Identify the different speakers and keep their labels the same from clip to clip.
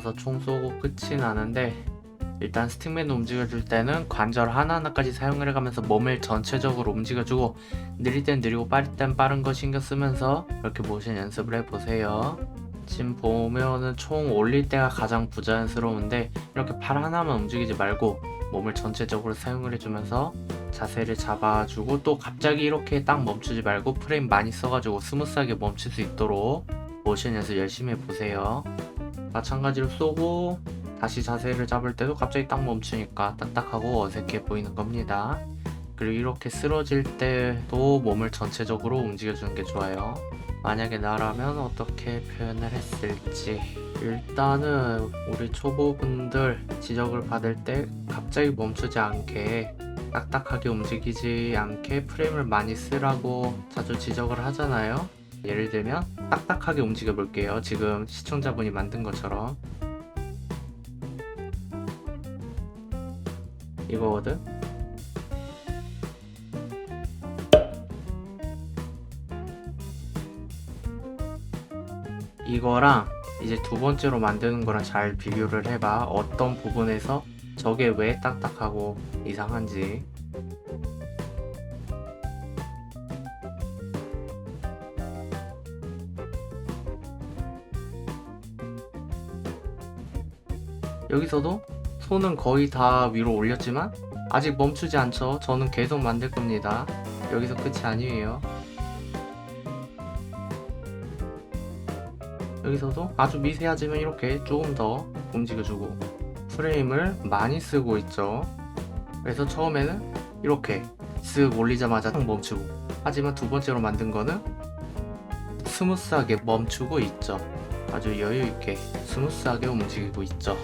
Speaker 1: 잡아서 총 쏘고 끝이 나는데 일단 스틱맨 움직여줄 때는 관절 하나하나까지 사용을 해가면서 몸을 전체적으로 움직여주고 느릴 땐 느리고 빠를 땐 빠른 거 신경 쓰면서 이렇게 모션 연습을 해보세요. 지금 보면은 총 올릴 때가 가장 부자연스러운데 이렇게 팔 하나만 움직이지 말고 몸을 전체적으로 사용을 해주면서 자세를 잡아주고 또 갑자기 이렇게 딱 멈추지 말고 프레임 많이 써가지고 스무스하게 멈출 수 있도록 모션 연습 열심히 해보세요. 마찬가지로 쏘고 다시 자세를 잡을 때도 갑자기 딱 멈추니까 딱딱하고 어색해 보이는 겁니다. 그리고 이렇게 쓰러질 때도 몸을 전체적으로 움직여주는 게 좋아요. 만약에 나라면 어떻게 표현을 했을지 일단은 우리 초보분들 지적을 받을 때 갑자기 멈추지 않게 딱딱하게 움직이지 않게 프레임을 많이 쓰라고 자주 지적을 하잖아요. 예를 들면 딱딱하게 움직여 볼게요. 지금 시청자분이 만든 것처럼 이거거든. 이거랑 이제 두 번째로 만드는 거랑 잘 비교를 해봐. 어떤 부분에서 저게 왜 딱딱하고 이상한지. 여기서도 손은 거의 다 위로 올렸지만 아직 멈추지 않죠. 저는 계속 만들 겁니다. 여기서 끝이 아니에요. 여기서도 아주 미세하지만 이렇게 조금 더 움직여주고 프레임을 많이 쓰고 있죠. 그래서 처음에는 이렇게 쓱 올리자마자 딱 멈추고 하지만 두 번째로 만든 거는 스무스하게 멈추고 있죠. 아주 여유 있게 스무스하게 움직이고 있죠.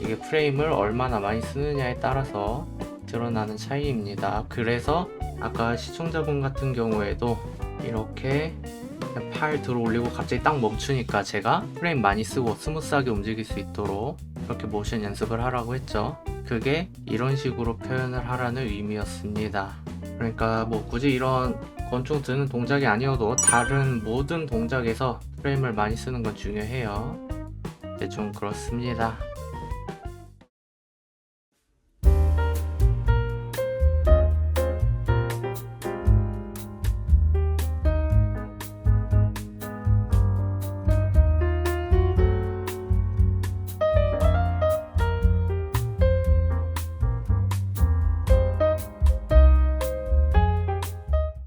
Speaker 1: 이게 프레임을 얼마나 많이 쓰느냐에 따라서 드러나는 차이입니다. 그래서 아까 시청자분 같은 경우에도 이렇게 팔 들어 올리고 갑자기 딱 멈추니까 제가 프레임 많이 쓰고 스무스하게 움직일 수 있도록 이렇게 모션 연습을 하라고 했죠. 그게 이런 식으로 표현을 하라는 의미였습니다. 그러니까 뭐 굳이 이런 권총 드는 동작이 아니어도 다른 모든 동작에서 프레임을 많이 쓰는 건 중요해요. 대충 그렇습니다.